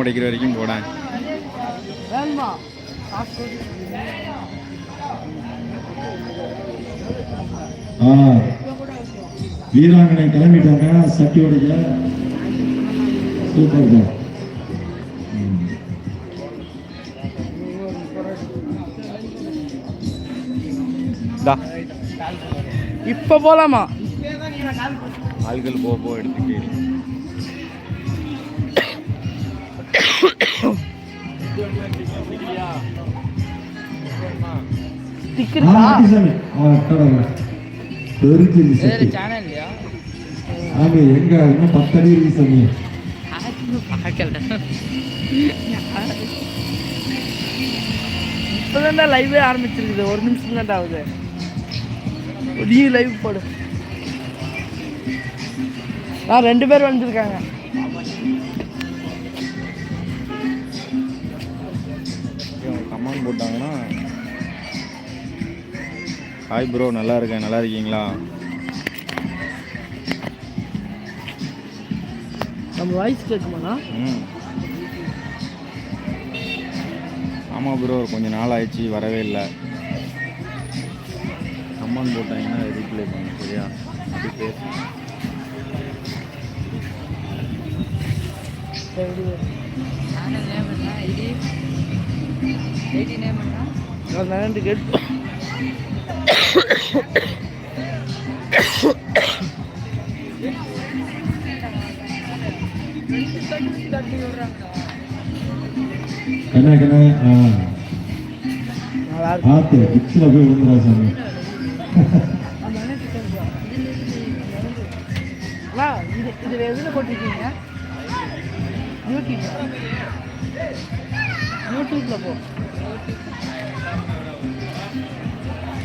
உடைக்கிற வரைக்கும் போடேன் வீராங்கனை கிளம்பிட்டாங்க சட்டி உடைக்க சூப்பர் தான் இப்போ போலாமா ஆள்கள் போக போக எடுத்துட்டு எங்க? இன்னும் பத்தடி இருக்கு சாமி. இப்போதான்டா லைவே ஆரம்பிச்சிருக்குது. ஒரு நிமிஷம் தான்டா ஆகுது. நீ லைவ் போடு. ரெண்டு பேர் வந்துருக்காங்க. ஹாய் ப்ரோ நல்லா இருக்கேன். நல்லா இருக்கீங்களா? நம்ம வாய்ஸ் கேட்குமாண்ணா? ம். ஆமாம் ப்ரோ கொஞ்ச நாள் ஆயிடுச்சு. வரவே இல்லை. கமெண்ட் போட்டாங்கன்னா ரீப்ளை பண்ணு சரியா? நன்றி கேட்டு கண்ணா கண்ணா ஆத்து இச்சில போய் விழுந்துடா சாமி. யூடியூப்ல போ.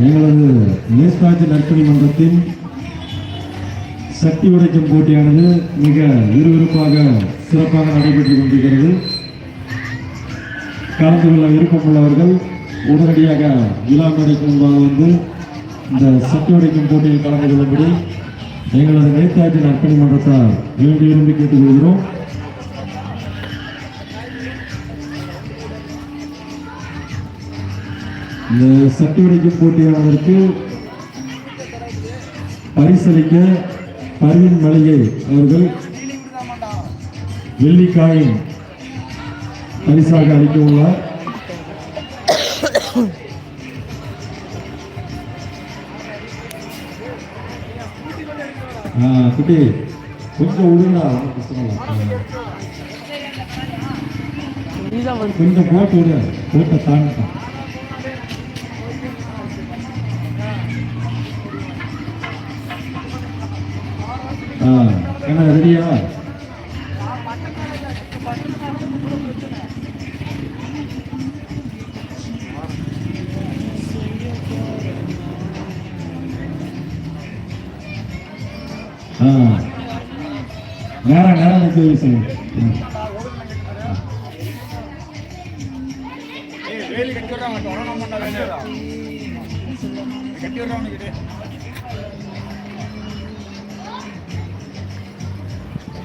எங்களது நேஸ்தாஜி நற்பணி மன்றத்தின் சக்தி உடைக்கும் போட்டியானது மிக விறுவிறுப்பாக சிறப்பாக நடைபெற்றுக் கொண்டிருக்கிறது. கலந்து கொள்ள விருப்பமுள்ளவர்கள் உடனடியாக விழா மேடைக்கு முன்பாக வந்து இந்த சக்தி உடைக்கும் போட்டியில் கலந்து கொள்ளும்படி எங்களது நேதாஜி நற்பணி மன்றத்தால் வேண்டி விரும்பி கேட்டுக்கொள்கிறோம் இந்த சக்தி போட்டியாளருக்கு பரிசளிக்க பர்வீன் மளிகை அவர்கள் வெள்ளிக்காயின் பரிசாக அளிக்க உள்ளார் குட்டி கொஞ்சம் உடனே ஒண்ணும் நீதான் வந்து கொஞ்சம் போட்டு விடு. போட்ட ஆ என்ன ரெடியா? ஆ. நேரம் நேரம் நிற்க சொல்லுங்க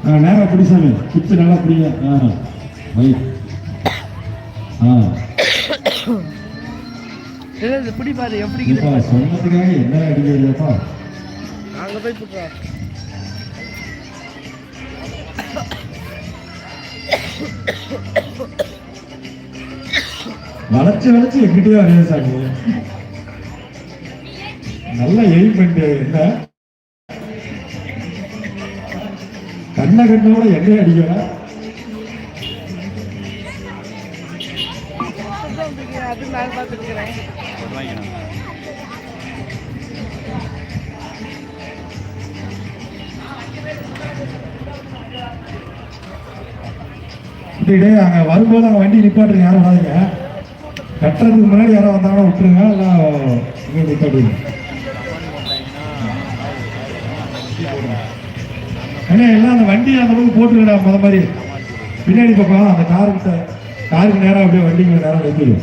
ஆ நேரம் பிடி சாமி. குத்து நல்லா பிடிங்க. ஆ வை. ஆ. இது பிடி பாரு எப்படி இருக்குது? சொன்னதுக்காக என்ன அடிக்கிறதுப்பா அங்கே போய் புட்றா வளைச்சு வளைச்சு எங்கிட்டயே வரையா சாமி. நல்ல எய்ம் பண்ணி என்ன? கண்ண கண்ணோட என்ன அடிக்கிறா அது அங்க வரும்போது அங்க வண்டி நிப்பாட்டுங்க யாரும் வராதுங்க. கட்டுறதுக்கு முன்னாடி யாரும் வந்தாங்கன்னா விட்டுருங்க இல்லை நிப்பாட்டுங்க அண்ணே எல்லாம் அந்த வண்டி அந்த பக்கம் போட்டுருங்கடா முத மாதிரி. பின்னாடி பக்கம் அந்த காருக்கு காருக்கு நேரா அப்படியே வண்டிக்கு நேரா நிற்குது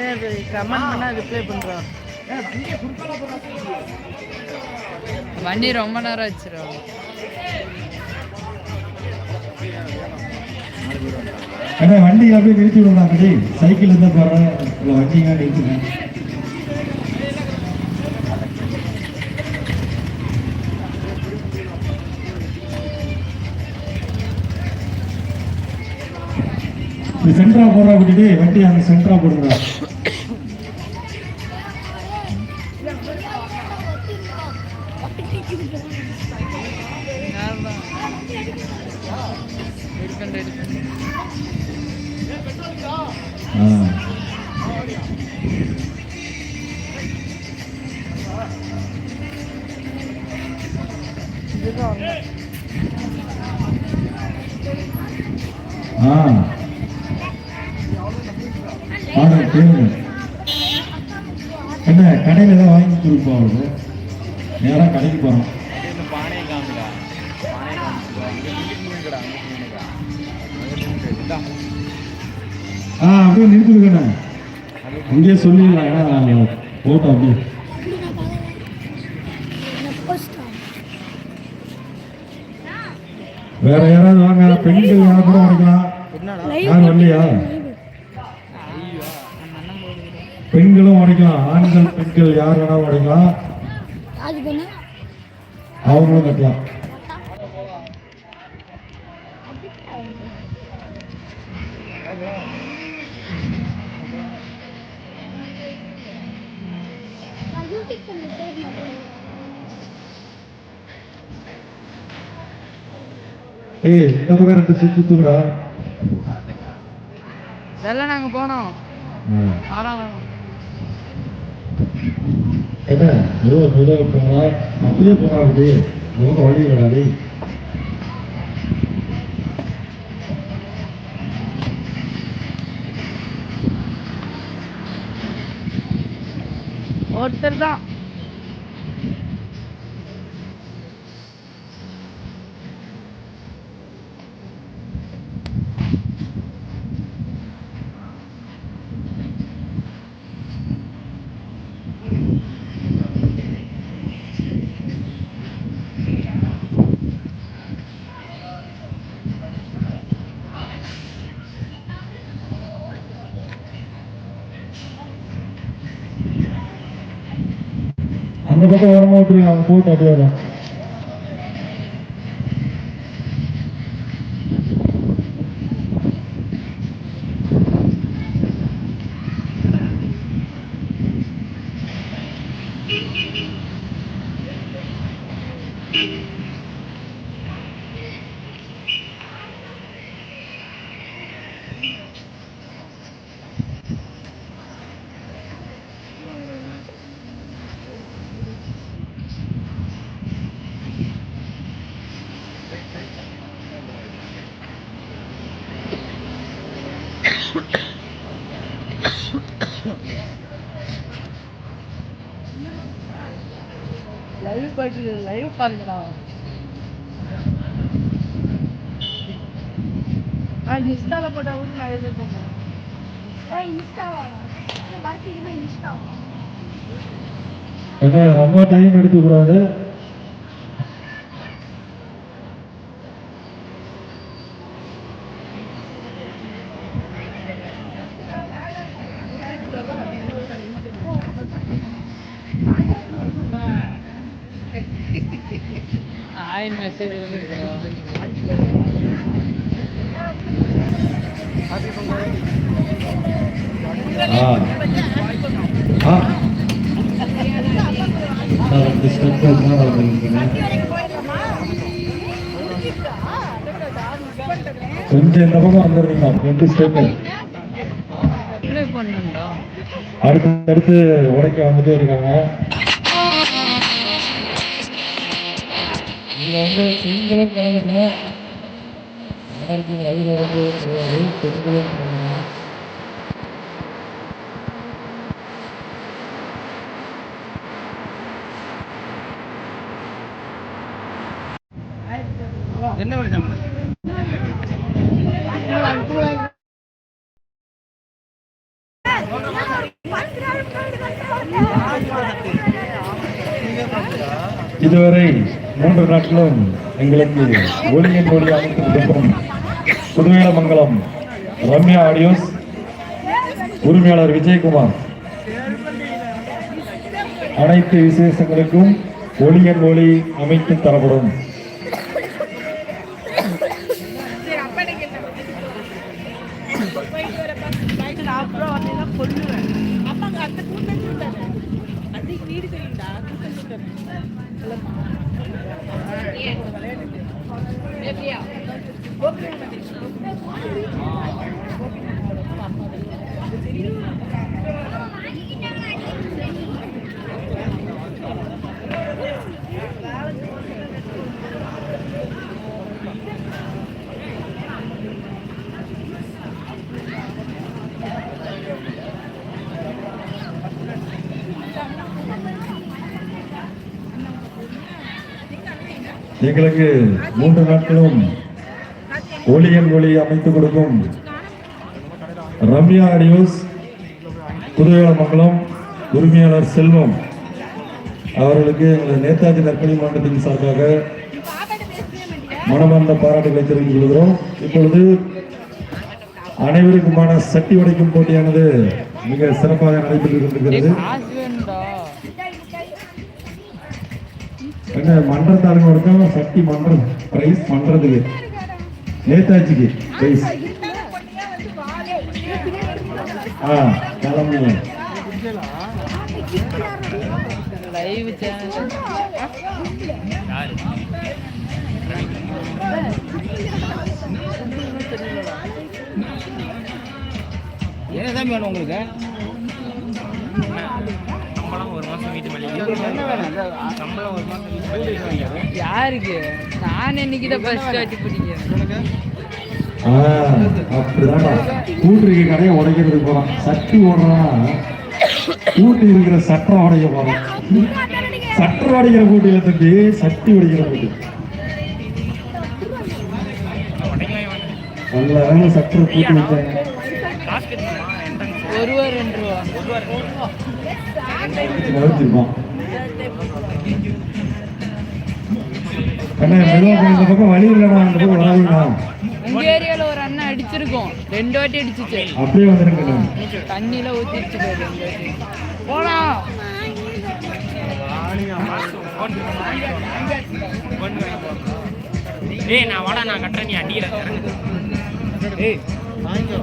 ஏன் கமெண்ட் பண்ணா ரிப்ளை பண்றோம். வண்டி ரொம்ப நேரம் அண்ணே வண்டி அப்படியே நிறுத்தி விடுறாங்க டே சைக்கிள் இருந்தா போடுறேன் இல்லை வண்டிங்க நிறுத்துங்க இது சென்ட்ரா போடுறா விட்டுட்டு வண்டி அங்க சென்ட்ரா போடுங்க ஆ. கோயம்புத்தூர் அங்கே நேராக கடைக்கு போகிறோம் ஆ அப்படியே நிறுத்திருக்கண்ணே இங்கேயே சொல்லிடலாம். ஏன்னா போட்டோம் அப்படியே. வேற யாராவது வாங்க? பெண்கள் வாங்க கூட உடைக்கலாம் யாரும் வரலையா? பெண்களும் உடைக்கலாம் ஆண்கள் பெண்கள் யார் வேணாலும் உடைக்கலாம் அவங்களும் கட்டலாம் ஏய் இந்த பக்கம் ரெண்டு சுத்து இதெல்லாம் நாங்க போனோம். ஆறாம் என்ன ஏதோ ஏதோ போனா அப்படியே போனா அப்படியே நோக்க வழி விடாதே ஒருத்தர் தான். அந்த பக்கம் வரமா விட்டுருங்க அவங்க போட்டு அப்படியே வரும் லைவ் போயிட்டு லைவ் பாருங்கடா. நான் இன்ஸ்டால போட்டா கூட நான் எழுதிருக்கேன் இன்ஸ்டாவா ரொம்ப டைம் எடுக்கக்கூடாது ஆயின் மெசேஜ் ஹாப்பி பொங்கல் ஆ ஆ நான் ரெண்டு ஸ்டெப் தான் வந்திருக்கேன் கொஞ்சம் இந்த பக்கம் பண்ணண்டா அடுத்து அடுத்து உடைக்க வந்துட்டே இருக்காங்க இதுல வந்து சிங்களும் கலந்துருங்க அதுல வந்து கிடையாது பெண்களும் என்ன இதுவரை மூன்று நாட்களும் எங்களுக்கு ஒளியின் ஒளி அமைத்து கொடுக்கும் புதுவேலமங்கலம் ரம்யா ஆடியோஸ் உரிமையாளர் விஜயகுமார். அனைத்து விசேஷங்களுக்கும் ஒளியின் ஒளி அமைத்து தரப்படும். Gabriel. Gabriel. எங்களுக்கு மூன்று நாட்களும் ஒளியன் ஒளி அமைத்துக் கொடுக்கும் ரம்யா ஆடியோஸ் புதுவேலமங்கலம் உரிமையாளர் செல்வம் அவர்களுக்கு எங்கள் நேதாஜி நற்பணி மாவட்டத்தின் சார்பாக மனமார்ந்த பாராட்டுகளை தெரிவித்துக் கொள்கிறோம். இப்பொழுது அனைவருக்குமான சட்டி உடைக்கும் போட்டியானது மிக சிறப்பாக நடைபெற்று கொண்டிருக்கிறது. என்ன மன்றத்தாளுங்க ஒருத்தவங்க சக்தி மன்ற பிரைஸ் பண்றதுக்கு நேதாஜிக்கு பிரைஸ் ஆ கிளம்புங்க லைவ் சேனல் என்ன தான் வேணும் உங்களுக்கு ஒரு மாசம் வீட்டு மளிகை என்ன வேணும் இந்த சம்பளம் ஒரு மாசம் வீட்டு மளிகை வாங்கிடுறேன் யாருக்கு? நான் என்னைக்கு தான் ஃபர்ஸ்ட் வாட்டி பிடிக்கிறேன். ஆ அப்படிதான்டா. கூட்டுருக்க கடையை உடைக்கிறதுக்கு போறான். சட்டி ஓடுறான். கூட்டு இருக்கிற சட்டம் உடைக்க போறான். சட்டம் உடைக்கிற கூட்டியில தம்பி சட்டி உடைக்கிற கூட்டி நல்ல வேலை சட்டரை கூட்டி வச்சாங்க. ஒரு ரூபா ரெண்டு ரூபா. வளர்த்திருப்பான் அண்ணா மெதுவா போய் இந்த பக்கம் வழி இல்லைண்ணா அந்த பக்கம் வராதுண்ணா உங்க ஏரியால ஒரு அண்ணன் அடிச்சிருக்கோம். ரெண்டு வாட்டி அடிச்சிச்சு. அப்படியே வந்துருங்க தண்ணியில ஊத்திடுச்சு போடா. ஏய் நான் வாடா நான் கட்டுறேன் நீ அடிக்கிற ஏய் வாங்கிக்கோ.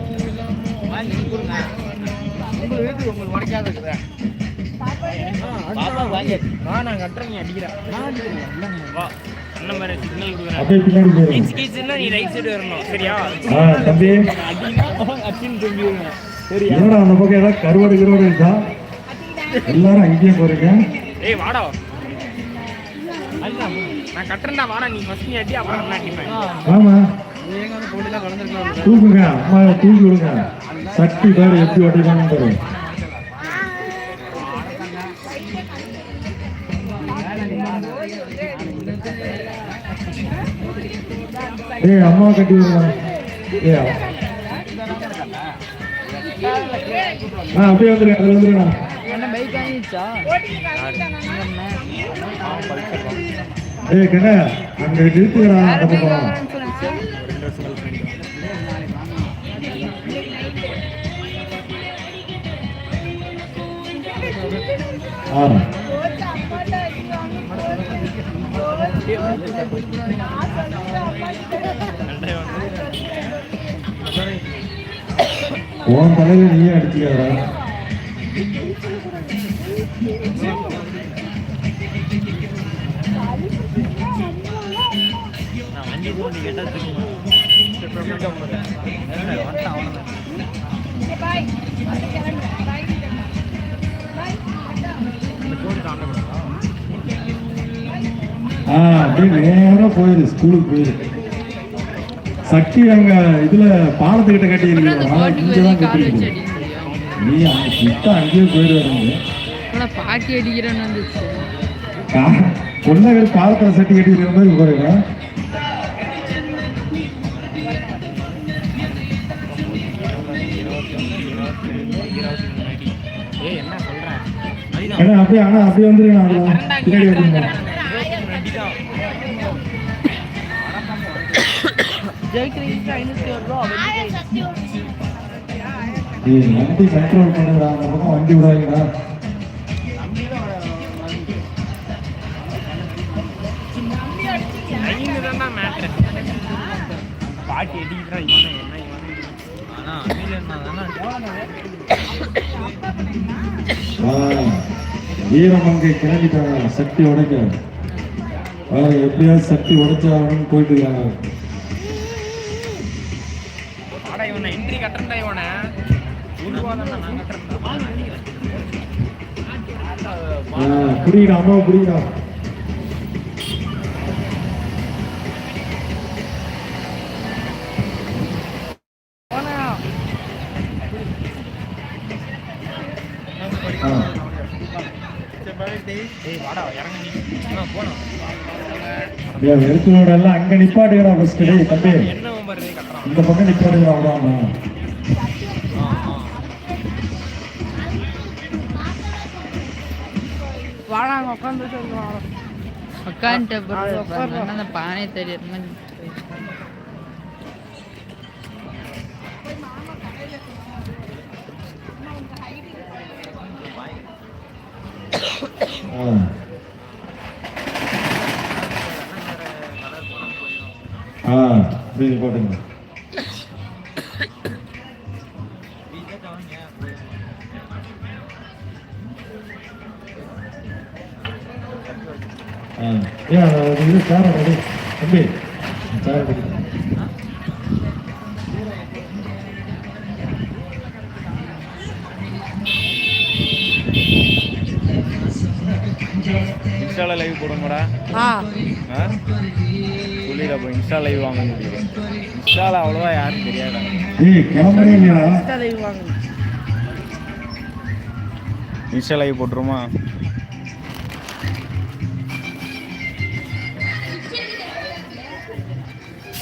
வாங்கி கொடுங்க. உங்களுக்கு உடைக்காத இருக்கிறேன் நான் நான் அடிக்கிறேன் வா அண்ணன் மாதிரி சிக்னல் கொடுக்குறேன். கீச்சுன்னா நீ ரைட் சைடு வரணும். சரியா? தம்பி. அடினா அச்சின்னு சொல்லிடுங்க சரியா? என்னடா அந்த பக்கம் ஏதாவது கருவாடு கிருவாடு இருக்கா? எல்லாரும் அங்கேயே போறீங்க. ஏய் வாடா. நான் கட்டுறேன்டா வாடா. நீ ஃபர்ஸ்ட் நீ அடி அப்புறம் நான் அடிப்பேன். ஆமா. தூக்குங்க. அம்மா தூக்கி விடுங்க. சக்தி பேர் எப்படி ஒட்டிக்கான்னு ஏய் அம்மா கட்டி விடுங்க ஏய் ஆ அப்படியே வந்துருங்க அதில் வந்துருங்க. ஏய் கண்ணா அங்க நிறுத்துக்கடா வேற அந்த பக்கம். ஆ. உன் தலையில நீயே அடிச்சுக்காதா நான் ஆ அப்படியே நேரா போயிரு ஸ்கூலுக்கு போயிரு. சக்தி அங்க இதுல பாலத்துக்கிட்ட அப்புறம் அந்த கட்டியிருக்கீங்க கோட்டுக்கு இங்க தான் முடியும் நீ அங்க கிட்ட அங்கேயே போயிடுவாருங்க பாட்டி அடிக்கிறேன்னு வந்துச்சு. பொன்னகர் பாலத்துல சட்டி கட்டியிருக்கிற மாதிரி ஏன்னா அப்படியே ஆனா அப்படியே வந்துருங்க பின்னாடி வந்துருங்க ஜெயிக்கிறீங்க ஐநூத்தி ஒரு ரூபா வண்டி கண்ட்ரோல் அந்த பக்கம் வண்டி மேட்ரு பாட்டி அடிக்கிறான் இவனை என்ன இவன் ஆனால் அமீல் தானே ஆ, வீரமங்கை கிளம்பிட்டாங்க சக்தி உடைக்க. எப்படியாவது சக்தி உடைச்சாகணும்னு போயிட்டு இருக்காங்க. இவனை புரியுடா அம்மா புரியுடா வெறுத்தலோட எல்லாம் அங்க நிப்பாட்டுகிறா ஃபர்ஸ்ட் தம்பி. இந்த பக்கம் நிப்பாட்டுகிறா விடாம வாடாங்க உட்காந்து சொல்லுவாங்க உட்காந்துட்ட அது பிறகு உட்கார்றோம். உட்கார்ந்தா அந்த பானை தெரியற மாதிரி ஆ. ஆ இப்படி இது சேர ரெடி தம்பி. சேர இன்ஸ்டால லைவ் போடுங்கடா. ஆ. சொல்லிடா போய் இன்ஸ்டா லைவ் வாங்க முடியும் இன்ஸ்டால அவ்வளோவா யாரும் தெரியாதா? Insta live போட்டுருமா?